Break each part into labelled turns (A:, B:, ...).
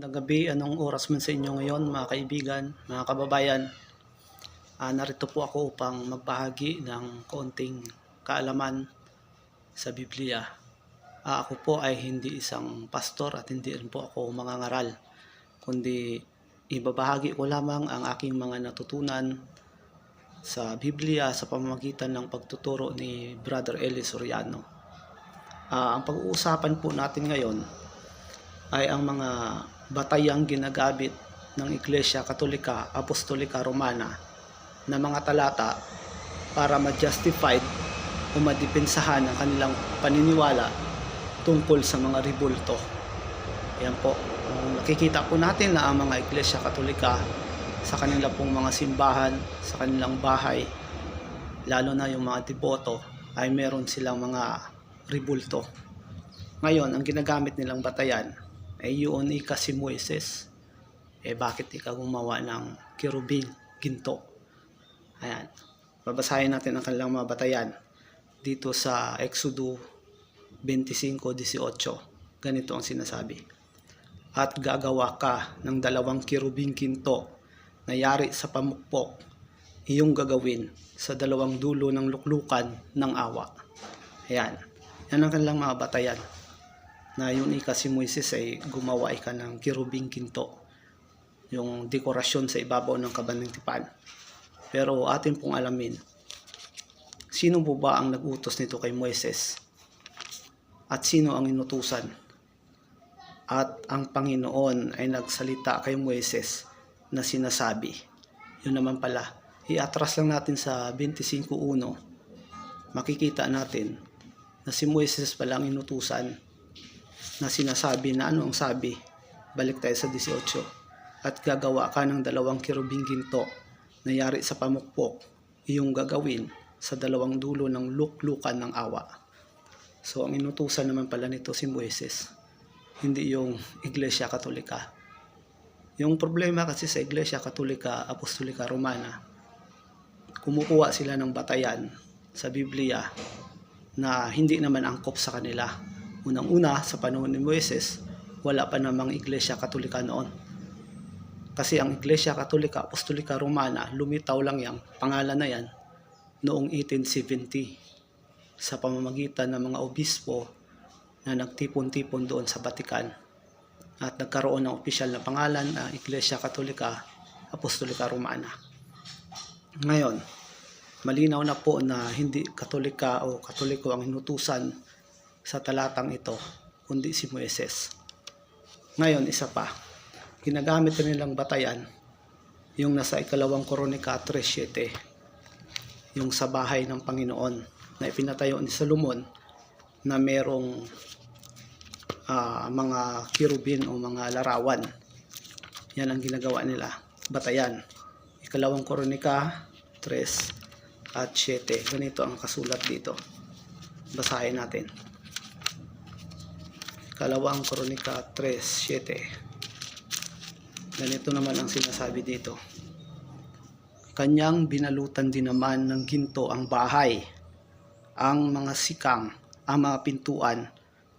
A: Magandang gabi, anong oras man sa inyo ngayon mga kaibigan, mga kababayan. Ah, narito po ako upang magbahagi ng konting kaalaman sa Biblia. Ah, ako po ay hindi isang pastor at hindi rin po ako mangangaral, kundi ibabahagi ko lamang ang aking mga natutunan sa Biblia sa pamamagitan ng pagtuturo ni Brother Eli Soriano. Ah, ang pag-uusapan po natin ngayon ay ang mga batayang ginagamit ng Iglesia Katolika Apostolika Romana na mga talata para ma-justified o madipensahan ang kanilang paniniwala tungkol sa mga ribulto. Yan po. Kung nakikita po natin na ang mga Iglesia Katolika sa kanila pong mga simbahan, sa kanilang bahay, lalo na yung mga deboto, ay meron silang mga ribulto. Ngayon, ang ginagamit nilang batayan ay yun ika si Moises. Eh bakit ikaw gumawa ng kirubing ginto? Ayan. Babasahin natin ang kanilang mga batayan dito sa Exodo 25:18. Ganito ang sinasabi. At gagawa ka ng dalawang kirubing ginto na yari sa pamukpok, iyong gagawin sa dalawang dulo ng luklukan ng awa. Ayan. Yan ang kanilang mga batayan na yun ika si Moises ay gumawa ika ng kirubing kinto. Yung dekorasyon sa ibabaw ng kaban ng tipan. Pero atin pong alamin sino po ba ang nagutos nito kay Moises? At sino ang inutusan? At ang Panginoon ay nagsalita kay Moises na sinasabi. Yun naman pala. Iatras lang natin sa 25.1 makikita natin na si Moises pala ang inutusan na sinasabi na ano ang sabi. Balik tayo sa 18. At gagawa ka ng dalawang kirubing ginto na yari sa pamukpok. Iyong gagawin sa dalawang dulo ng luklukan ng awa. So ang inutusan naman pala nito si Moises. Hindi yung Iglesia Katolika. Yung problema kasi sa Iglesia Katolika, Apostolika Romana, kumukuha sila ng batayan sa Biblia na hindi naman angkop sa kanila Unang-una, sa panahon ni Moises, wala pa namang Iglesia Katolika noon. Kasi ang Iglesia Katolika Apostolika Romana, lumitaw lang yang pangalan na yan noong 1870 sa pamamagitan ng mga obispo na nagtipon-tipon doon sa Vatican at nagkaroon ng opisyal na pangalan na Iglesia Katolika Apostolika Romana. Ngayon, malinaw na po na hindi Katolika o Katoliko ang inutusan sa talatang ito, kundi si Moises. Ngayon, isa pa, ginagamit na nilang batayan yung nasa ikalawang koronika 3.7 yung sa bahay ng Panginoon na ipinatayo ni Solomon na merong uh, mga kirubin o mga larawan. Yan ang ginagawa nila. Batayan. Ikalawang koronika 3 at 7. Ganito ang kasulat dito. Basahin natin. Kalawang Kronika 3.7 Ganito naman ang sinasabi dito. Kanyang binalutan din naman ng ginto ang bahay, ang mga sikang, ang mga pintuan,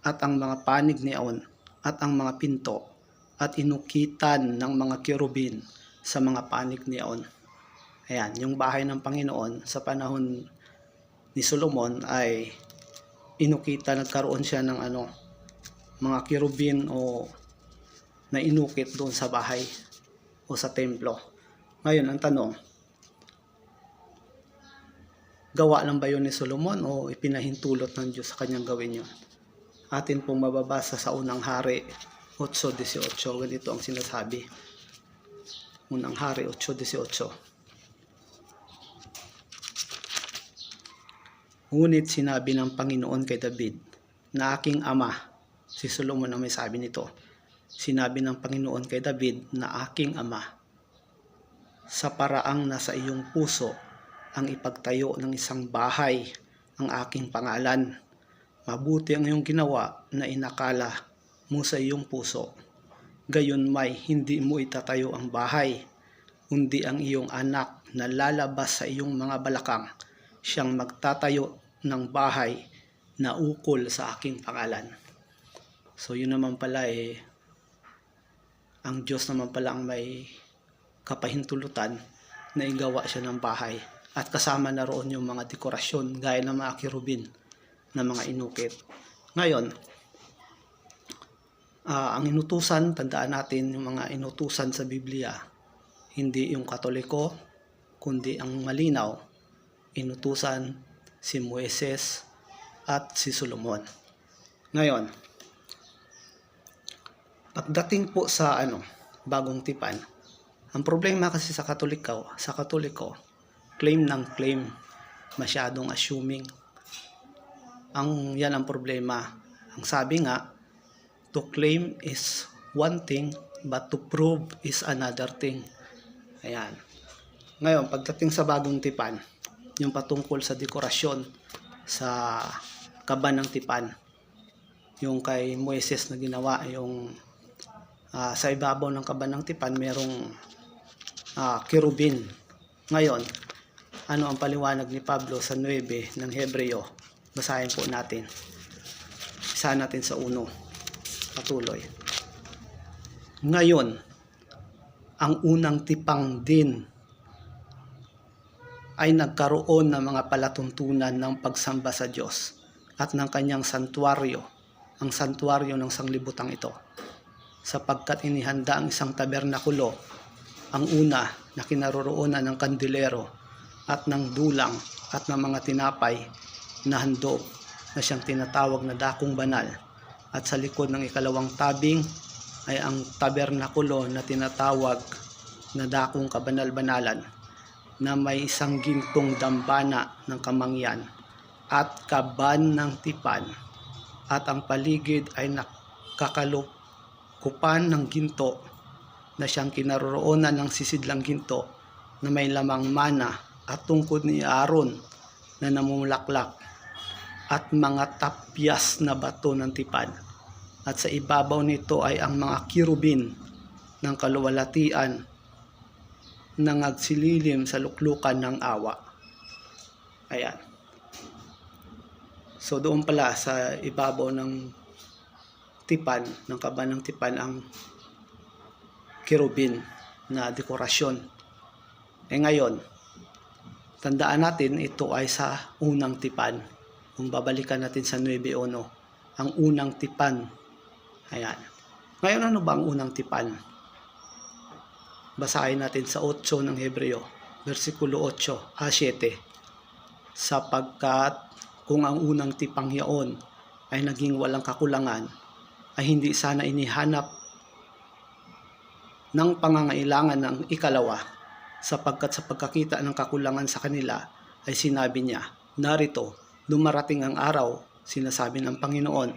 A: at ang mga panig neon, at ang mga pinto, at inukitan ng mga kerubin sa mga panig neon. Ayan, yung bahay ng Panginoon sa panahon ni Solomon ay inukita, nagkaroon siya ng ano, mga kirubin o na inukit doon sa bahay o sa templo. Ngayon, ang tanong, gawa lang ba yun ni Solomon o ipinahintulot ng Diyos sa kanyang gawin yun? Atin pong mababasa sa unang hari 8.18. Ganito ang sinasabi. Unang hari 8.18. Ngunit sinabi ng Panginoon kay David na aking ama Si Solomon ang may sabi nito. Sinabi ng Panginoon kay David na aking ama, sa paraang nasa iyong puso ang ipagtayo ng isang bahay ang aking pangalan. Mabuti ang iyong ginawa na inakala mo sa iyong puso. Gayon may hindi mo itatayo ang bahay, kundi ang iyong anak na lalabas sa iyong mga balakang siyang magtatayo ng bahay na ukol sa aking pangalan. So yun naman pala eh ang Diyos naman pala ang may kapahintulutan na igawa siya ng bahay. At kasama na roon yung mga dekorasyon gaya ng mga kirubin na mga inukit. Ngayon, ah, ang inutusan, tandaan natin yung mga inutusan sa Biblia, hindi yung katoliko, kundi ang malinaw, inutusan si Moises at si Solomon. Ngayon, pagdating po sa ano, bagong tipan, ang problema kasi sa katoliko, sa katoliko, claim ng claim, masyadong assuming. Ang yan ang problema. Ang sabi nga, to claim is one thing, but to prove is another thing. Ayan. Ngayon, pagdating sa bagong tipan, yung patungkol sa dekorasyon sa kaban ng tipan, yung kay Moises na ginawa, yung ah, sa ibabaw ng kaban ng tipan, merong kirubin. Ngayon, ano ang paliwanag ni Pablo sa 9 ng Hebreo? Basahin po natin. Isa natin sa uno. Patuloy. Ngayon, ang unang tipang din ay nagkaroon ng mga palatuntunan ng pagsamba sa Diyos at ng kanyang santuaryo, ang santuaryo ng sanglibutang ito. Sapagkat inihanda ang isang tabernakulo, ang una na kinaroroonan ng kandilero at ng dulang at ng mga tinapay na handog na siyang tinatawag na dakong banal. At sa likod ng ikalawang tabing ay ang tabernakulo na tinatawag na dakong kabanal-banalan na may isang gintong dambana ng kamangyan at kaban ng tipan. At ang paligid ay nakakalukupan ng ginto na siyang kinaroroonan ng sisidlang ginto na may lamang mana at tungkod ni Aaron na namumulaklak at mga tapyas na bato ng tipan. At sa ibabaw nito ay ang mga kirubin ng kaluwalatian na nagsililim sa luklukan ng awa. Ayan. So doon pala sa ibabaw ng tipan, ng kaban ng tipan ang kirubin na dekorasyon. Eh ngayon, tandaan natin ito ay sa unang tipan. Kung babalikan natin sa 9.1, ang unang tipan. Ayan. Ngayon ano ba ang unang tipan? Basahin natin sa 8 ng Hebreo, versikulo 8, a 7. Sapagkat kung ang unang tipang yaon ay naging walang kakulangan, ay hindi sana inihanap ng pangangailangan ng ikalawa sapagkat sa pagkakita ng kakulangan sa kanila ay sinabi niya, narito, dumarating ang araw, sinasabi ng Panginoon,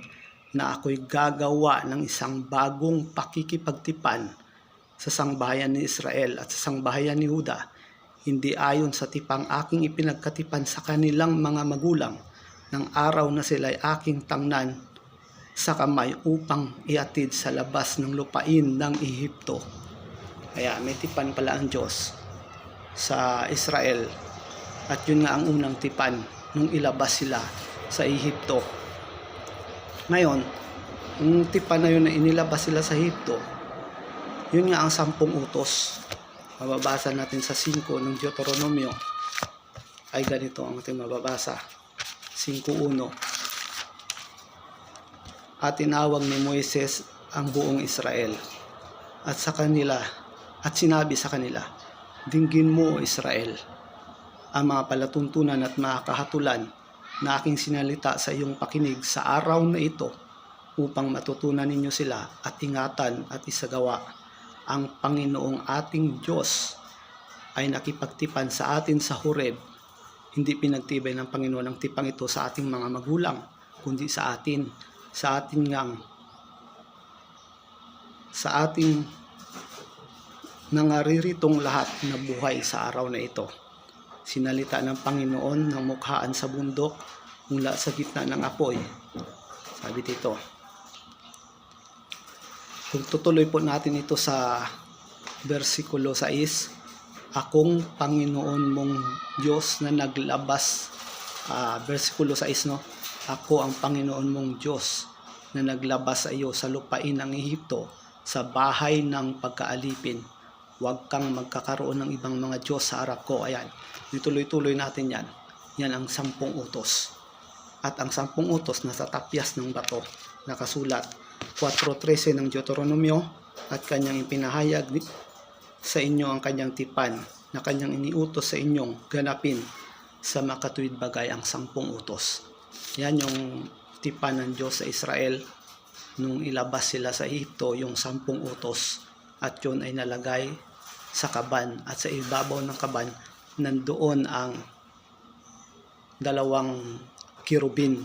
A: na ako'y gagawa ng isang bagong pakikipagtipan sa sangbahayan ni Israel at sa sangbahayan ni Huda, hindi ayon sa tipang aking ipinagkatipan sa kanilang mga magulang. Ng araw na sila ay aking tangnan sa kamay upang iatid sa labas ng lupain ng Ehipto. Kaya may tipan pala ang Diyos sa Israel at yun nga ang unang tipan nung ilabas sila sa Ehipto. Ngayon, yung tipan na yun na inilabas sila sa Ehipto, yun nga ang sampung utos. Mababasa natin sa 5 ng Deuteronomio ay ganito ang ating mababasa. 5.1 At tinawag ni Moises ang buong Israel at sa kanila at sinabi sa kanila, Dinggin mo, Israel, ang mga palatuntunan at mga kahatulan na aking sinalita sa iyong pakinig sa araw na ito upang matutunan ninyo sila at ingatan at isagawa ang Panginoong ating Diyos ay nakipagtipan sa atin sa Horeb. Hindi pinagtibay ng Panginoon ang tipang ito sa ating mga magulang, kundi sa atin, sa ating ngang, sa ating nangariritong lahat na buhay sa araw na ito. Sinalita ng Panginoon ng mukhaan sa bundok mula sa gitna ng apoy. Sabi dito. Kung tutuloy po natin ito sa versikulo 6, Akong Panginoon mong Diyos na naglabas, ah, versikulo 6 no, Ako ang Panginoon mong Diyos na naglabas sa iyo sa lupain ng Ehipto sa bahay ng pagkaalipin. Huwag kang magkakaroon ng ibang mga Diyos sa harap ko. Ayan, ituloy-tuloy natin yan. Yan ang sampung utos. At ang sampung utos nasa tapyas ng bato. Nakasulat 4.13 ng Deuteronomio at kanyang ipinahayag sa inyo ang kanyang tipan na kanyang iniutos sa inyong ganapin sa makatuwid bagay ang sampung utos. Yan yung tipan ng Diyos sa Israel nung ilabas sila sa Ehipto yung sampung utos at yun ay nalagay sa kaban at sa ibabaw ng kaban nandoon ang dalawang kirubin.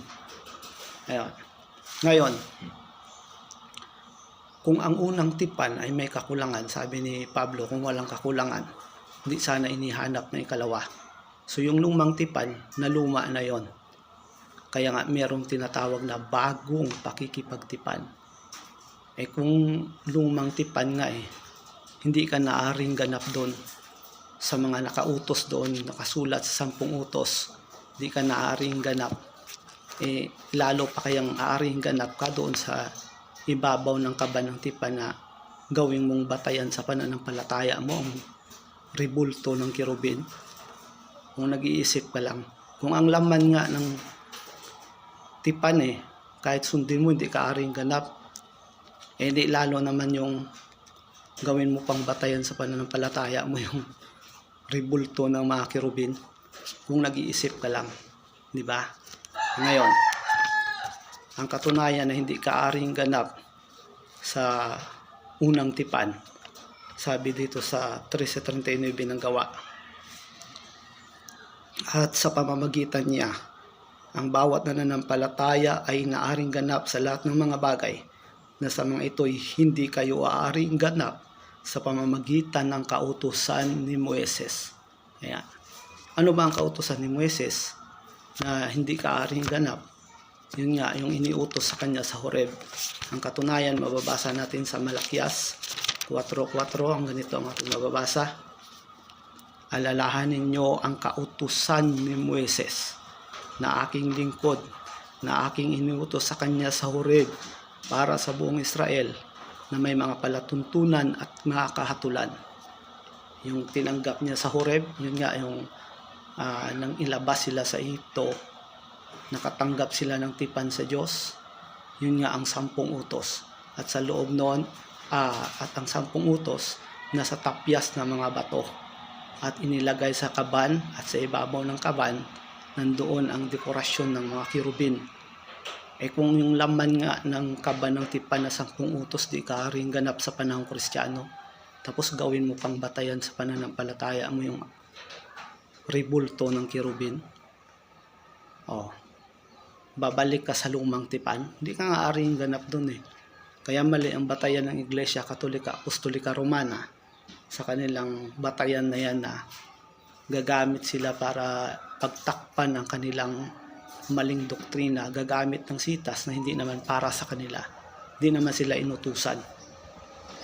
A: Ayan. Ngayon, kung ang unang tipan ay may kakulangan, sabi ni Pablo, kung walang kakulangan, hindi sana inihanap na ikalawa. So yung lumang tipan, na luma na yon. Kaya nga merong tinatawag na bagong pakikipagtipan. Eh kung lumang tipan nga eh, hindi ka naaring ganap doon sa mga nakautos doon, nakasulat sa sampung utos, hindi ka naaring ganap. Eh, lalo pa kayang aaring ganap ka doon sa ibabaw ng kaban ng tipan na gawing mong batayan sa pananampalataya mo ang ribulto ng kirubin. Kung nag-iisip ka lang, kung ang laman nga ng tipan eh, kahit sundin mo hindi ka aaring ganap, eh di lalo naman yung gawin mo pang batayan sa pananampalataya mo yung ribulto ng mga kirubin kung nag-iisip ka lang, di ba? Ngayon, ang katunayan na hindi ka aring ganap sa unang tipan, sabi dito sa 13.39 ng gawa. At sa pamamagitan niya, ang bawat nananampalataya ay naaring ganap sa lahat ng mga bagay na sa mga ito'y hindi kayo aaring ganap sa pamamagitan ng kautusan ni Moises. Ayan. Ano ba ang kautusan ni Moises na hindi ka aaring ganap? Yun nga, yung iniutos sa kanya sa Horeb. Ang katunayan, mababasa natin sa Malakias 4.4, ang ganito ang ating mababasa. Alalahanin nyo ang kautusan ni Moises na aking lingkod, na aking iniutos sa kanya sa Horeb para sa buong Israel na may mga palatuntunan at mga kahatulan. Yung tinanggap niya sa Horeb, yun nga yung ah, nang ilabas sila sa Ehipto, nakatanggap sila ng tipan sa Diyos, yun nga ang sampung utos. At sa loob noon, ah, at ang sampung utos, nasa tapyas ng mga bato. At inilagay sa kaban at sa ibabaw ng kaban, nandoon ang dekorasyon ng mga kirubin. Eh kung yung laman nga ng kaban ng tipan na sampung utos, di ka rin ganap sa panahong kristyano. Tapos gawin mo pang batayan sa pananampalataya mo yung ribulto ng kirubin. Oh. Babalik ka sa lumang tipan. Hindi ka nga aaring ganap doon eh. Kaya mali ang batayan ng Iglesia Katolika Apostolika Romana sa kanilang batayan na yan na gagamit sila para pagtakpan ang kanilang maling doktrina, gagamit ng sitas na hindi naman para sa kanila. Hindi naman sila inutusan.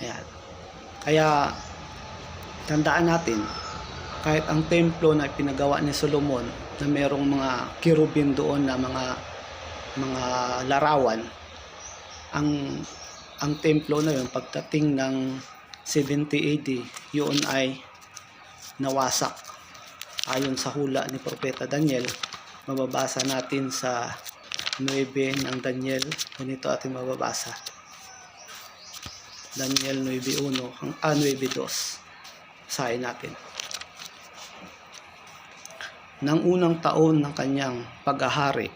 A: Ayan. Kaya tandaan natin, kahit ang templo na pinagawa ni Solomon na merong mga kirubin doon na mga mga larawan, ang ang templo na yun pagdating ng 70 AD, yun ay nawasak. Ayon sa hula ni Propeta Daniel, mababasa natin sa 9 ng Daniel, ganito ating mababasa. Daniel 9.1 ang ah, 9.2 sahin natin. Nang unang taon ng kanyang paghahari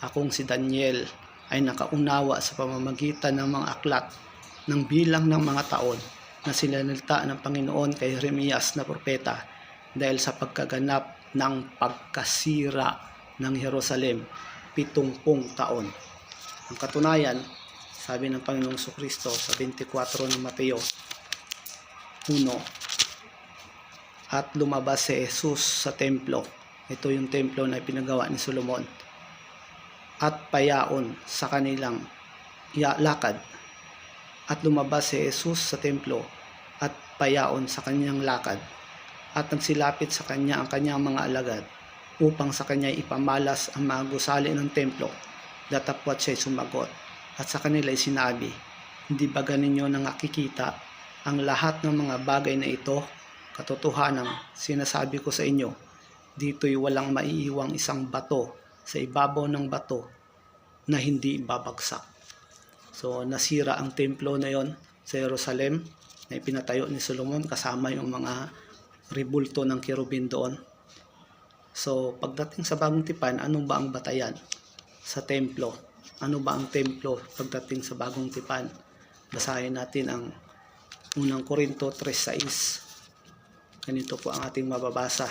A: akong si Daniel ay nakaunawa sa pamamagitan ng mga aklat ng bilang ng mga taon na sinalita ng Panginoon kay Jeremias na propeta dahil sa pagkaganap ng pagkasira ng Jerusalem pitungpong taon. Ang katunayan, sabi ng Panginoong Kristo sa 24 ng Mateo 1, at lumabas si Jesus sa templo. Ito yung templo na pinagawa ni Solomon. At payaon sa kanilang lakad. At lumabas si Jesus sa templo at payaon sa kanyang lakad. At nagsilapit sa kanya ang kanyang mga alagad upang sa kanya ipamalas ang mga gusali ng templo. Datapwat siya sumagot at sa kanila ay sinabi, Hindi ba ganinyo na nakikita ang lahat ng mga bagay na ito? Katotohanan, sinasabi ko sa inyo, dito'y walang maiiwang isang bato sa ibabaw ng bato na hindi babagsak. So, nasira ang templo na yon sa Jerusalem na ipinatayo ni Solomon kasama yung mga ribulto ng kirubin doon. So, pagdating sa bagong tipan, ano ba ang batayan sa templo? Ano ba ang templo pagdating sa bagong tipan? Basahin natin ang unang Korinto 3.6. Ganito po ang ating mababasa.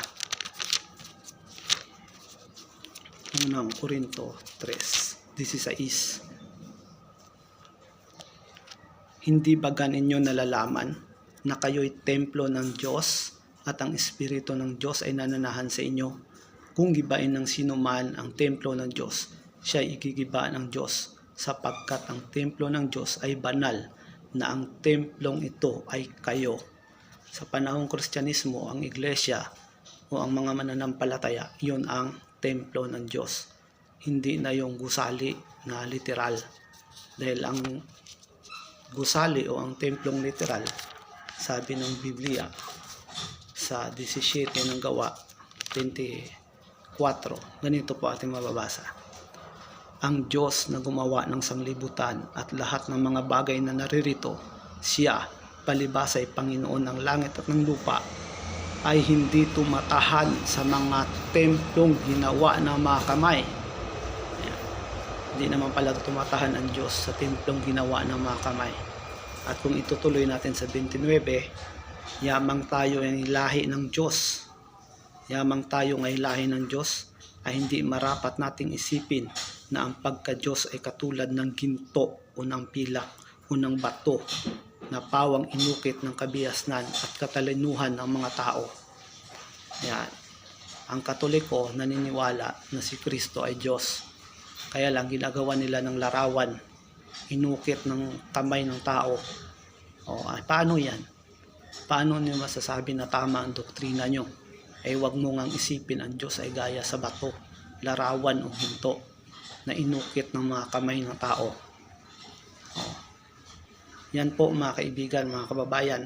A: Unang Korinto 3.16 Hindi ba ganinyo nalalaman na kayo'y templo ng Diyos at ang Espiritu ng Diyos ay nananahan sa inyo? Kung gibain ng sino man ang templo ng Diyos, siya ay igigiba ng Diyos sapagkat ang templo ng Diyos ay banal na ang templong ito ay kayo. Sa panahong Kristyanismo, ang iglesia o ang mga mananampalataya, yun ang templo ng Diyos. Hindi na yung gusali na literal. Dahil ang gusali o ang templong literal, sabi ng Biblia sa 17 ng gawa 24, ganito po ating mababasa. Ang Diyos na gumawa ng sanglibutan at lahat ng mga bagay na naririto, siya, palibas ay Panginoon ng langit at ng lupa, ay hindi tumatahan sa mga templong ginawa ng mga kamay. Hindi naman pala tumatahan ang Diyos sa templong ginawa ng mga kamay. At kung itutuloy natin sa 29, yamang tayo ay lahi ng Diyos. Yamang tayo ay lahi ng Diyos ay hindi marapat nating isipin na ang pagka-Diyos ay katulad ng ginto o ng pilak o ng bato na pawang inukit ng kabihasnan at katalinuhan ng mga tao. Yan. Ang katoliko naniniwala na si Kristo ay Diyos. Kaya lang ginagawa nila ng larawan, inukit ng kamay ng tao. O, ay, paano yan? Paano niyo masasabi na tama ang doktrina nyo? Ay wag mo ngang isipin ang Diyos ay gaya sa bato, larawan o ginto na inukit ng mga kamay ng tao. Yan po mga kaibigan, mga kababayan.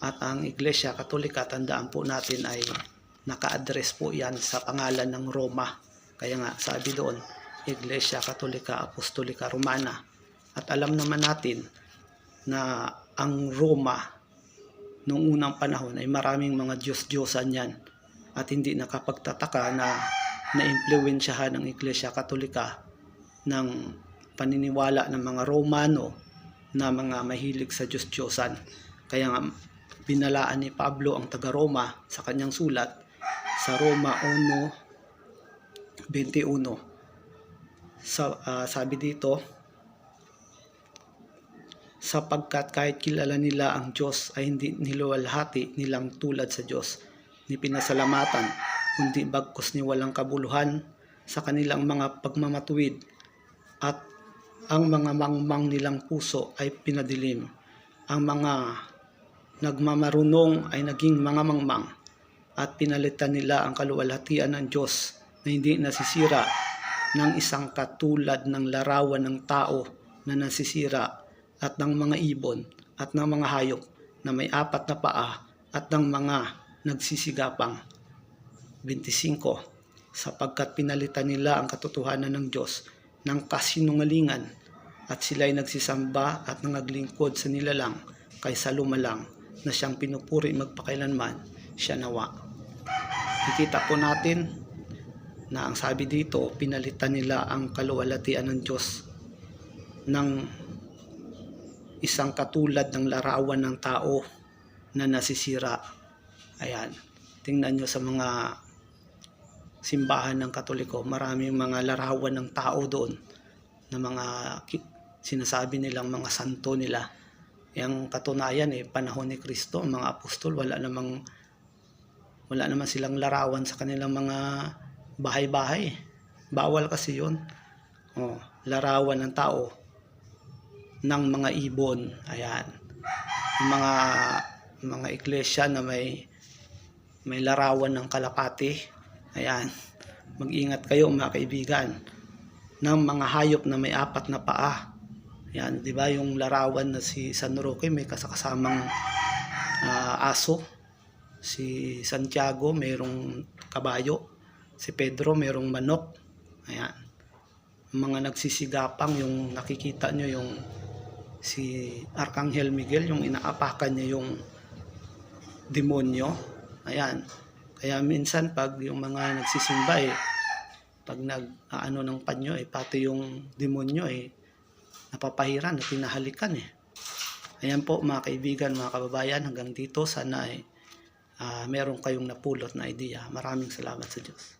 A: At ang Iglesia Katolika, tandaan po natin ay naka-address po yan sa pangalan ng Roma. Kaya nga sabi doon, Iglesia Katolika Apostolika Romana. At alam naman natin na ang Roma noong unang panahon ay maraming mga Diyos-Diyosan yan at hindi nakapagtataka na naimpluwensyahan ng Iglesia Katolika ng paniniwala ng mga Romano na mga mahilig sa Diyos-Diyosan. Kaya nga binalaan ni Pablo ang taga-Roma sa kanyang sulat sa Roma 1.21 sa, ah, sabi dito sapagkat kahit kilala nila ang Diyos ay hindi niluwalhati nilang tulad sa Diyos ni pinasalamatan kundi bagkus ni walang kabuluhan sa kanilang mga pagmamatuwid at ang mga mangmang nilang puso ay pinadilim. Ang mga nagmamarunong ay naging mga mangmang at pinalitan nila ang kaluwalhatian ng Diyos na hindi nasisira ng isang katulad ng larawan ng tao na nasisira at ng mga ibon at ng mga hayop na may apat na paa at ng mga nagsisigapang. 25. Sapagkat pinalitan nila ang katotohanan ng Diyos ng kasinungalingan at sila'y nagsisamba at nangaglingkod sa nilalang kaysa lumalang na siyang pinupuri magpakailanman siya nawa. Kikita po natin na ang sabi dito, pinalitan nila ang kaluwalhatian ng Diyos ng isang katulad ng larawan ng tao na nasisira. Ayan. Tingnan nyo sa mga simbahan ng Katoliko, maraming mga larawan ng tao doon na mga sinasabi nilang mga santo nila. Yung katunayan eh, panahon ni Kristo, ang mga apostol, wala namang wala naman silang larawan sa kanilang mga bahay-bahay. Bawal kasi yun. Oh, larawan ng tao ng mga ibon. Ayan. Mga mga iglesia na may may larawan ng kalapati. Ayan. Mag-ingat kayo mga kaibigan ng mga hayop na may apat na paa. Yan, di ba yung larawan na si San Roque may kasakasamang ah, aso. Si Santiago mayroong kabayo. Si Pedro mayroong manok. Ayan. Mga nagsisigapang yung nakikita nyo yung si Arcangel Miguel yung inaapakan niya yung demonyo. Ayan. Kaya minsan pag yung mga nagsisimba eh, pag nag ano ng panyo eh, pati yung demonyo eh, napapahiran at tinahalikan eh. Ayan po mga kaibigan, mga kababayan, hanggang dito sana ay ah, meron kayong napulot na idea. Maraming salamat sa Diyos.